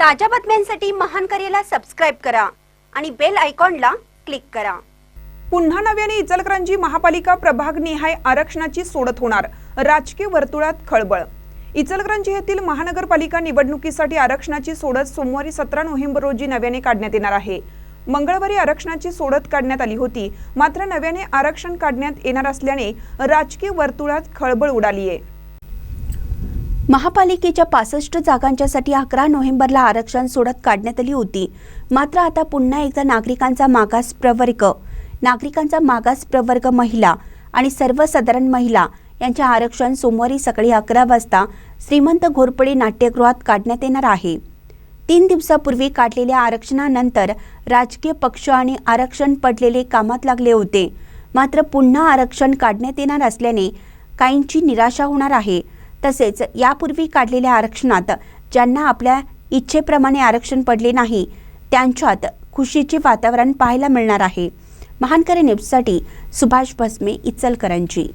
ताज्या बातम्यांसाठी महान करेला सबस्क्राईब करा आणि बेल आयकॉनला क्लिक करा. पुन्हा नव्याने इचलकरंजी महापालिका प्रभागनिहाय आरक्षणाची सोडत होणार. राजकीय वर्तुळात खळबळ. इचलकरंजी येथील महानगरपालिका निवडणुकीसाठी आरक्षणाची सोडत सोमवारी सतरा नोव्हेंबर रोजी नव्याने काढण्यात येणार आहे. मंगळवारी आरक्षणाची सोडत काढण्यात आली होती. मात्र नव्याने आरक्षण काढण्यात येणार असल्याने राजकीय वर्तुळात खळबळ उडाली आहे महापालिकेच्या पासष्ट जागांच्यासाठी अकरा नोव्हेंबरला आरक्षण सोडत काढण्यात आली होती. मात्र आता पुन्हा एकदा नागरिकांचा मागास प्रवर्ग नागरिकांचा मागास प्रवर्ग महिला आणि सर्वसाधारण महिला यांचे आरक्षण सोमवारी सकाळी अकरा वाजता श्रीमंत घोरपडे नाट्यगृहात काढण्यात येणार आहे. तीन दिवसापूर्वी काढलेल्या आरक्षणानंतर राजकीय पक्ष आणि आरक्षण पडलेले कामात लागले होते. मात्र पुन्हा आरक्षण काढण्यात येणार असल्याने काहींची निराशा होणार आहे. तसेच यापूर्वी काढलेल्या आरक्षणात ज्यांना आपल्या इच्छेप्रमाणे आरक्षण पडले नाही त्यांच्यात खुशीचे वातावरण पाहायला मिळणार आहे. महानकरे न्यूजसाठी सुभाष भस्मे इचलकरंजी.